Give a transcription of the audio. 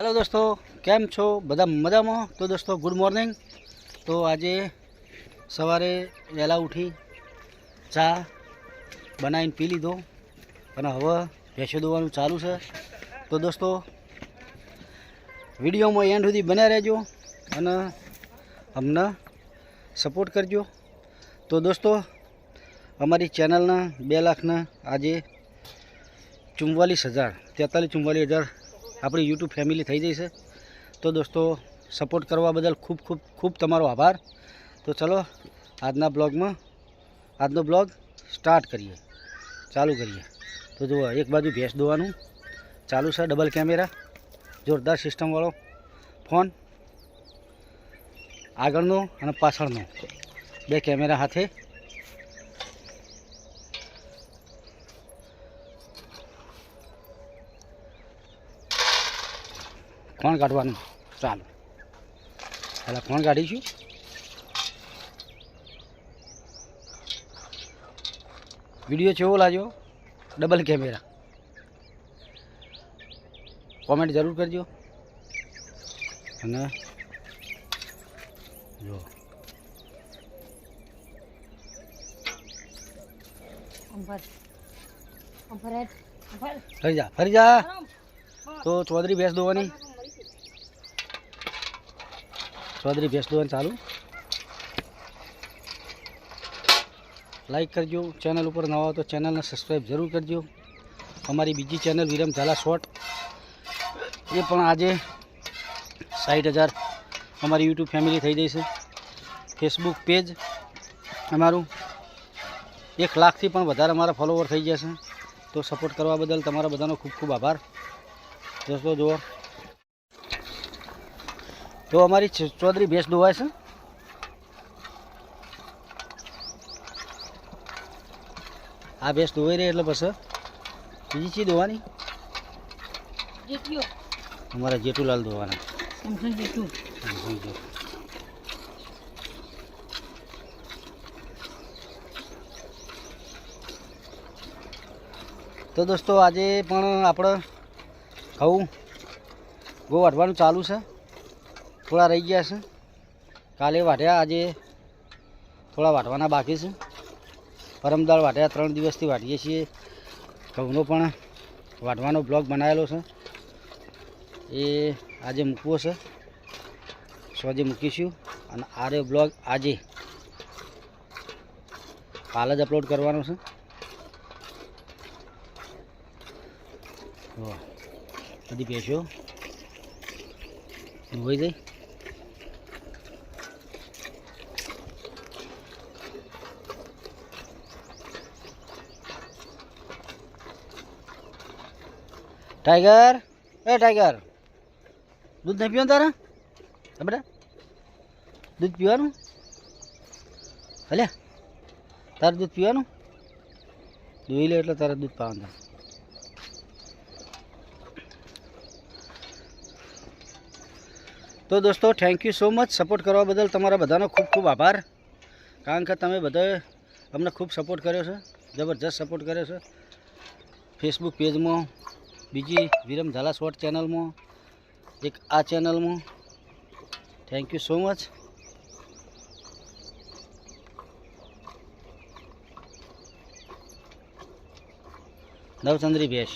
Hello દોસ્તો, કેમ છો? બધા મજામાં? તો દોસ્તો ગુડ મોર્નિંગ તો આજે સવારે વહેલા ઉઠી ચા બનાવીને પી લીધો અને હવે ભેંસો દોવાનું ચાલુ છે. તો દોસ્તો, વિડીયોમાં એન્ડ સુધી બન્યા રહેજો અને અમને સપોર્ટ કરજો. તો દોસ્તો, અમારી ચેનલના બે લાખના આજે ચુમ્માલીસ હજાર, તેતાલીસ ચુમ્માલીસ હજાર આપણી યુટ્યુબ ફેમિલી થઈ જઈ છે. તો દોસ્તો, સપોર્ટ કરવા બદલ ખૂબ ખૂબ ખૂબ તમારો આભાર. તો ચલો, આજના બ્લોગમાં, આજનો બ્લોગ સ્ટાર્ટ કરીએ. ચાલુ કરીએ. તો જુઓ, એક બાજુ ભેંસ દોવાનું. ચાલુ છે ડબલ કેમેરા, જોરદાર સિસ્ટમવાળો ફોન. આગળનો અને પાછળનો બે કેમેરા હાથે કોણ કાઢવાનું. ચાલો. પહેલાં કોણ કાઢીશું. વીડિયો છેવો લાજો ડબલ કેમેરા કોમેન્ટ જરૂર કરજો. અને જો. ફરી જા ફરી જા. તો ચૌધરી ભેંસ દોવાની. ચૌધરી ભેંસ દોવાની ચાલુ. લાઈક કરજો ચેનલ ઉપર નવા તો ચેનલને સબસ્ક્રાઈબ જરૂર કરજો. અમારી બીજી ચેનલ વિરમ ઝાલા શોર્ટ એ પણ આજે સાઠ હજાર અમારી યુટ્યુબ ફેમિલી થઈ જઈ ફેસબુક પેજ અમારું એક લાખથી પણ વધારે અમારા ફોલોવર થઈ જશે તો સપોર્ટ કરવા બદલ તમારા બધાનો ખૂબ ખૂબ આભાર. દોસ્તો, જુઓ. તો અમારી ચૌધરી ભેંસ દોવાય છે. આ ભેંસ દોવાઈ રહી એટલે બસ બીજી ચી દોવાની અમારા જેઠુલાલ દોવાના. તો દોસ્તો આજે પણ આપણે ઘઉં ગો વાઢવાનું ચાલુ છે. થોડા રહી ગયા છે. કાલે વાઢ્યા, આજે થોડા વાટવાના બાકી છે. પરમદાળ વાટ્યા ત્રણ દિવસથી વાટીએ છીએ. ઘઉંનો પણ વાટવાનો બ્લોગ બનાવેલો છે. એ આજે મૂકવો છે. સોજે મૂકીશું અને આરે બ્લોગ આજે કાલ જ અપલોડ કરવાનો છે. બધી ભેંસો ધોઈ જઈ ટાઈગર એ ટાઈગર દૂધ નહીં પીવાનું તારા? બેટા. દૂધ પીવાનું? હલે. તારે દૂધ પીવાનું? દોઈ લે એટલે તારે દૂધ પાવાનું તો દોસ્તો thank you so much support કરવા બદલ તમારા બધાનો ખૂબ ખૂબ આભાર. કારણ કે તમે બધાએ અમને ખૂબ સપોર્ટ કર્યો છે. જબરજસ્ત સપોર્ટ કર્યો છે. ફેસબુક પેજમાં બીજી વિરમ ઝાલા શોર્ટ ચેનલમાં એક આ ચેનલમાં થેન્ક યુ સો મચ નવચંદ્રી ભેંસ.